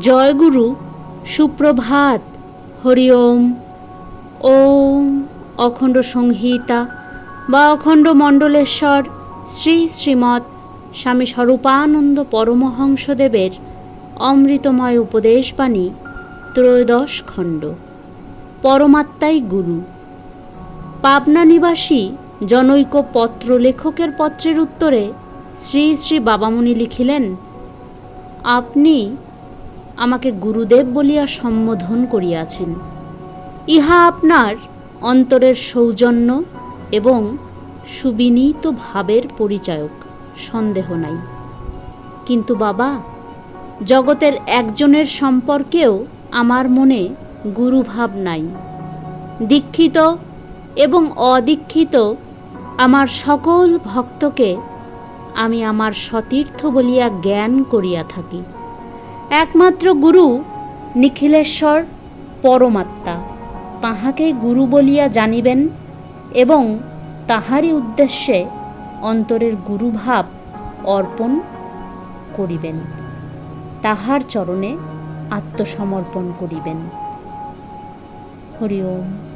জয়গুরু, সুপ্রভাত। হরি ওম। ওম অখণ্ড সংহিতা বা অখণ্ড মণ্ডলেশ্বর শ্রী শ্রীমৎ স্বামী স্বরূপানন্দ পরমহংসদেবের অমৃতময় উপদেশবাণী, ত্রয়োদশ খণ্ড। পরমাত্মাই গুরু। পাবনা নিবাসী জনৈক পত্র লেখকের পত্রের উত্তরে শ্রী শ্রী বাবামণি লিখিলেন, আপনি আমাকে গুরুদেব বলিয়া সম্বোধন করিয়াছেন। ইহা আপনার অন্তরের সৌজন্য এবং সুবিনীত ভাবের পরিচায়ক, সন্দেহ নাই। কিন্তু বাবা, জগতের একজনের সম্পর্কেও আমার মনে গুরুভাব নাই। দীক্ষিত এবং অদীক্ষিত আমার সকল ভক্তকে আমি আমার সতীর্থ বলিয়া জ্ঞান করিয়া থাকি। একমাত্র গুরু নিখিলেশ্বর পরমাত্মা। তাহাকে গুরু বলিয়া জানিবেন এবং তাহারই উদ্দেশ্যে অন্তরের গুরুভাব অর্পণ করিবেন। তাহার চরণে আত্মসমর্পণ করিবেন। হরি ওম।